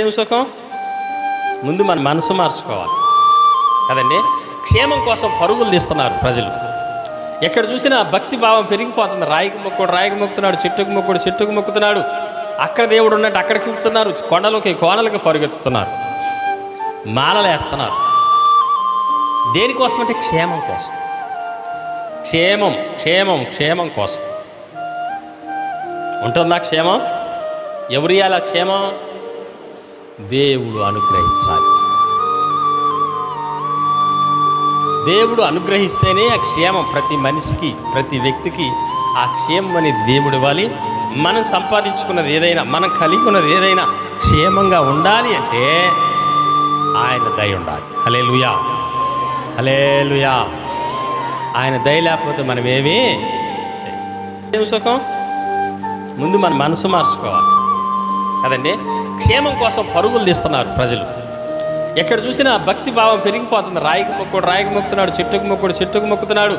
ఏం సుఖం? ముందు మన మనసు మార్చుకోవాలి. కదండి? క్షేమం కోసం పరుగులు తీస్తున్నారు ప్రజలు. ఎక్కడ చూసినా భక్తి భావం పెరిగిపోతుంది. రాయికి మొక్కుడు రాయికి మొక్కుతున్నాడు చెట్టుకు మొక్కుడు చెట్టుకు మొక్కుతున్నాడు. అక్కడ దేవుడు ఉన్నట్టు అక్కడికి మొక్కుతున్నారు కొండలకి కోణలకి పరుగెత్తుతున్నారు. మాలలు వేస్తున్నారు దేనికోసం అంటే క్షేమం కోసం. క్షేమం క్షేమం క్షేమం కోసం. ఉంటుందా క్షేమం? ఎవరియాల క్షేమం? దేవుడు అనుగ్రహించాలి. దేవుడు అనుగ్రహిస్తేనే ఆ క్షేమం ప్రతి మనిషికి ప్రతి వ్యక్తికి ఆ క్షేమం అనేది దేవుడు ఇవ్వాలి. మనం సంపాదించుకున్నది ఏదైనా మనం కలిగి ఉన్నది ఏదైనా క్షేమంగా ఉండాలి అంటే ఆయన దయ ఉండాలి. హలే లుయా హలే లుయా ఆయన దయ లేకపోతే మనం ఏమీ సుఖం? ముందు మన మనసు మార్చుకోవాలి. కదండి? క్షేమం కోసం పరుగులు తీస్తున్నారు ప్రజలు. ఎక్కడ చూసినా భక్తి భావం పెరిగిపోతుంది. రాయికి మొక్కుడు రాయికి మొక్కుతున్నాడు చెట్టుకు మొక్కుడు చెట్టుకు మొక్కుతున్నాడు.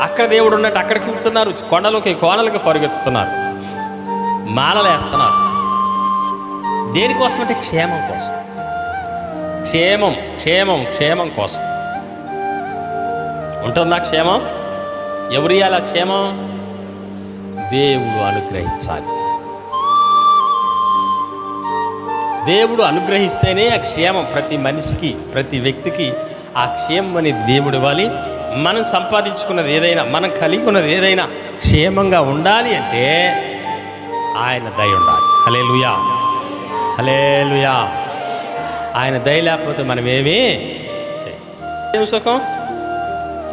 అక్కడ దేవుడు ఉన్నట్టు అక్కడికి మొక్కుతున్నారు కొండలకి కోనలకి పరుగెత్తుతున్నారు. మాలలేస్తున్నారు దేనికోసం అంటే క్షేమం కోసం. క్షేమం క్షేమం క్షేమం కోసం. ఉంటుందా క్షేమం? ఎవరి అలా క్షేమం? దేవుడు అనుగ్రహించాలి. దేవుడు అనుగ్రహిస్తేనే ఆ క్షేమం ప్రతి మనిషికి ప్రతి వ్యక్తికి ఆ క్షేమం అనేది దేవుడు ఇవ్వాలి. మనం సంపాదించుకున్నది ఏదైనా మనం కలిగి ఉన్నది ఏదైనా క్షేమంగా ఉండాలి అంటే ఆయన దయ ఉండాలి. హలే లుయా హలే లుయా ఆయన దయ లేకపోతే మనం ఏమీ సుఖం?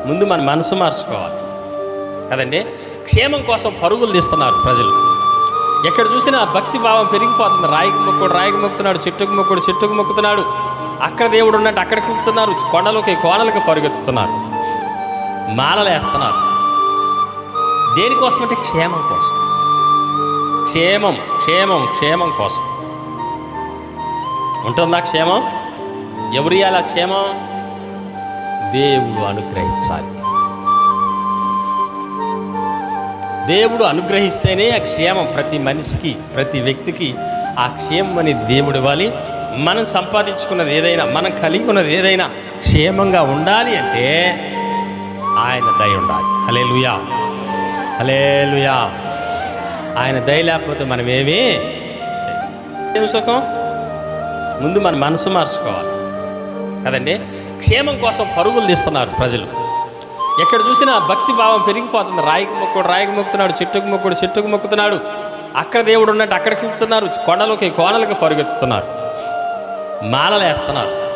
ముందు మన మనసు మార్చుకోవాలి. కదండి? క్షేమం కోసం పరుగులు తీస్తున్నారు ప్రజలు. ఎక్కడ చూసినా భక్తి భావం పెరిగిపోతుంది. రాయికి మొక్కుడు రాయికి మొక్కుతున్నాడు చెట్టుకు మొక్కుడు చెట్టుకు మొక్కుతున్నాడు. అక్కడ దేవుడు ఉన్నట్టు అక్కడికి మొక్కుతున్నారు కొండలకి కోణలకి పరుగెత్తుతున్నారు. మాలలు వేస్తున్నారు దేనికోసం అంటే క్షేమం కోసం. క్షేమం క్షేమం క్షేమం కోసం. ఉంటుందా క్షేమం? ఎవరి అలా క్షేమం? దేవుడు అనుగ్రహించాలి. దేవుడు అనుగ్రహిస్తేనే ఆ క్షేమం ప్రతి మనిషికి ప్రతి వ్యక్తికి ఆ క్షేమం అనేది దేవుడు ఇవ్వాలి. మనం సంపాదించుకున్నది ఏదైనా మనం కలిగి ఉన్నది ఏదైనా క్షేమంగా ఉండాలి అంటే ఆయన దయ ఉండాలి. హలే లుయా హలే లుయా ఆయన దయ లేకపోతే మనం ఏమీ సుఖం? ముందు మన మనసు మార్చుకోవాలి. కదండి? క్షేమం కోసం పరుగులు తీస్తున్నారు ప్రజలు. ఎక్కడ చూసినా భక్తి భావం పెరిగిపోతుంది. రాయికి మొక్కుడు రాయికి మొక్కుతున్నాడు చెట్టుకు మొక్కుడు చెట్టుకు మొక్కుతున్నాడు. అక్కడ దేవుడు ఉన్నట్టు అక్కడికి వెళ్తున్నారు కొండలకి కోణలకి పరుగెత్తుతున్నారు. మాలలు వేస్తున్నారు.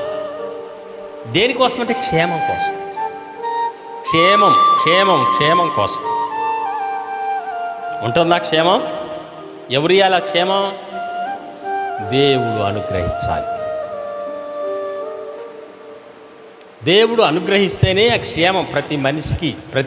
దేనికోసం అంటే క్షేమం కోసం. క్షేమం క్షేమం క్షేమం కోసం. ఉంటుందా క్షేమం? ఎవరి ఇవ్వాలా క్షేమం? దేవుడు అనుగ్రహించాలి. దేవుడు అనుగ్రహిస్తేనే ఆ క్షేమం ప్రతి మనిషికి ప్రతి